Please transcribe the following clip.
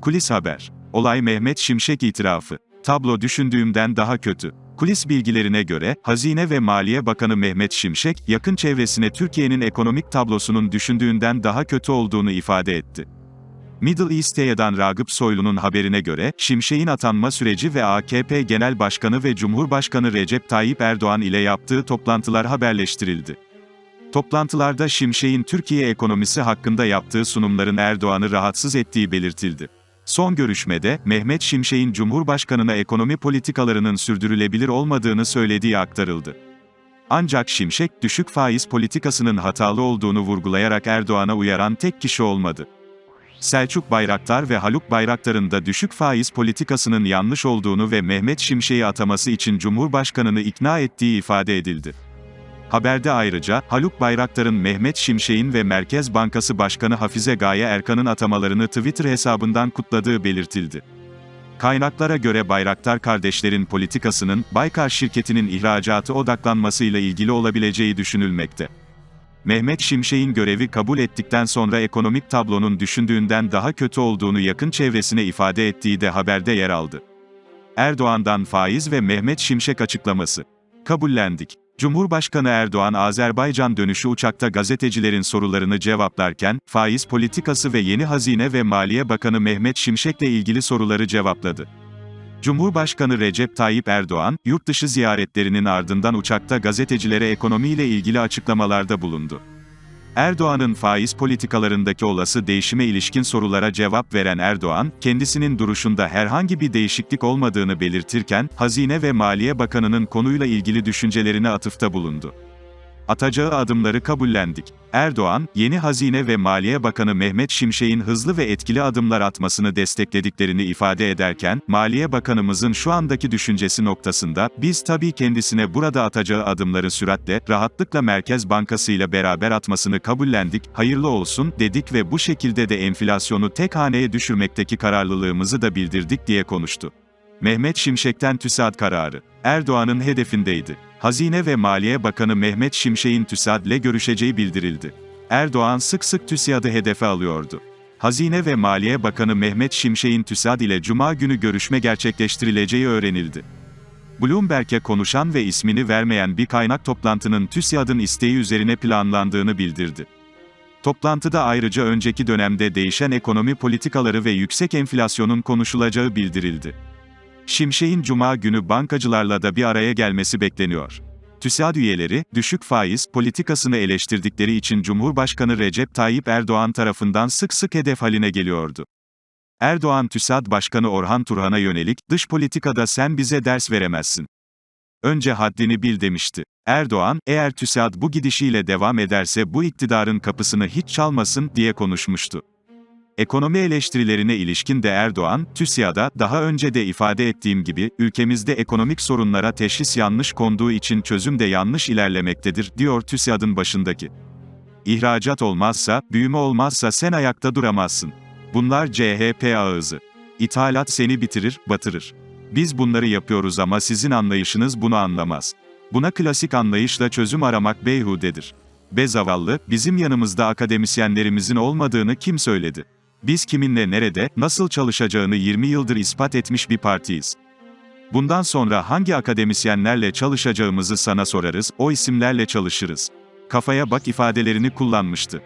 Kulis haber. Olay Mehmet Şimşek itirafı. Tablo düşündüğümden daha kötü. Kulis bilgilerine göre, Hazine ve Maliye Bakanı Mehmet Şimşek, yakın çevresine Türkiye'nin ekonomik tablosunun düşündüğünden daha kötü olduğunu ifade etti. Middle East'ten Ragıp Soylu'nun haberine göre, Şimşek'in atanma süreci ve AKP Genel Başkanı ve Cumhurbaşkanı Recep Tayyip Erdoğan ile yaptığı toplantılar haberleştirildi. Toplantılarda Şimşek'in Türkiye ekonomisi hakkında yaptığı sunumların Erdoğan'ı rahatsız ettiği belirtildi. Son görüşmede, Mehmet Şimşek'in Cumhurbaşkanına ekonomi politikalarının sürdürülebilir olmadığını söylediği aktarıldı. Ancak Şimşek, düşük faiz politikasının hatalı olduğunu vurgulayarak Erdoğan'a uyaran tek kişi olmadı. Selçuk Bayraktar ve Haluk Bayraktar'ın da düşük faiz politikasının yanlış olduğunu ve Mehmet Şimşek'i ataması için Cumhurbaşkanını ikna ettiği ifade edildi. Haberde ayrıca, Haluk Bayraktar'ın Mehmet Şimşek'in ve Merkez Bankası Başkanı Hafize Gaye Erkan'ın atamalarını Twitter hesabından kutladığı belirtildi. Kaynaklara göre Bayraktar kardeşlerin politikasının, Baykar şirketinin ihracatı odaklanmasıyla ilgili olabileceği düşünülmekte. Mehmet Şimşek'in görevi kabul ettikten sonra ekonomik tablonun düşündüğünden daha kötü olduğunu yakın çevresine ifade ettiği de haberde yer aldı. Erdoğan'dan faiz ve Mehmet Şimşek açıklaması. Kabullendik. Cumhurbaşkanı Erdoğan Azerbaycan dönüşü uçakta gazetecilerin sorularını cevaplarken, faiz politikası ve yeni Hazine ve Maliye Bakanı Mehmet Şimşek'le ilgili soruları cevapladı. Cumhurbaşkanı Recep Tayyip Erdoğan, yurt dışı ziyaretlerinin ardından uçakta gazetecilere ekonomiyle ilgili açıklamalarda bulundu. Erdoğan'ın faiz politikalarındaki olası değişime ilişkin sorulara cevap veren Erdoğan, kendisinin duruşunda herhangi bir değişiklik olmadığını belirtirken, Hazine ve Maliye Bakanı'nın konuyla ilgili düşüncelerine atıfta bulundu. Atacağı adımları kabullendik. Erdoğan, yeni Hazine ve Maliye Bakanı Mehmet Şimşek'in hızlı ve etkili adımlar atmasını desteklediklerini ifade ederken, Maliye Bakanımızın şu andaki düşüncesi noktasında, biz tabii kendisine burada atacağı adımları süratle, rahatlıkla Merkez Bankası ile beraber atmasını kabullendik, hayırlı olsun, dedik ve bu şekilde de enflasyonu tek haneye düşürmekteki kararlılığımızı da bildirdik diye konuştu. Mehmet Şimşek'ten TÜSAD kararı. Erdoğan'ın hedefindeydi. Hazine ve Maliye Bakanı Mehmet Şimşek'in TÜSAD'le görüşeceği bildirildi. Erdoğan sık sık TÜSİAD'ı hedefe alıyordu. Hazine ve Maliye Bakanı Mehmet Şimşek'in TÜSAD ile Cuma günü görüşme gerçekleştirileceği öğrenildi. Bloomberg'e konuşan ve ismini vermeyen bir kaynak toplantının TÜSİAD'ın isteği üzerine planlandığını bildirdi. Toplantıda ayrıca önceki dönemde değişen ekonomi politikaları ve yüksek enflasyonun konuşulacağı bildirildi. Şimşek'in Cuma günü bankacılarla da bir araya gelmesi bekleniyor. TÜSİAD üyeleri, düşük faiz politikasını eleştirdikleri için Cumhurbaşkanı Recep Tayyip Erdoğan tarafından sık sık hedef haline geliyordu. Erdoğan TÜSİAD Başkanı Orhan Turhan'a yönelik, dış politikada sen bize ders veremezsin. Önce haddini bil demişti. Erdoğan, eğer TÜSİAD bu gidişiyle devam ederse bu iktidarın kapısını hiç çalmasın diye konuşmuştu. Ekonomi eleştirilerine ilişkin de Erdoğan, TÜSİAD'a, daha önce de ifade ettiğim gibi, ülkemizde ekonomik sorunlara teşhis yanlış konduğu için çözüm de yanlış ilerlemektedir, diyor TÜSİAD'ın başındaki. İhracat olmazsa, büyüme olmazsa sen ayakta duramazsın. Bunlar CHP ağızı. İthalat seni bitirir, batırır. Biz bunları yapıyoruz ama sizin anlayışınız bunu anlamaz. Buna klasik anlayışla çözüm aramak beyhudedir. Be zavallı, bizim yanımızda akademisyenlerimizin olmadığını kim söyledi? Biz kiminle nerede, nasıl çalışacağını 20 yıldır ispat etmiş bir partiyiz. Bundan sonra hangi akademisyenlerle çalışacağımızı sana sorarız, o isimlerle çalışırız. Kafaya bak ifadelerini kullanmıştı.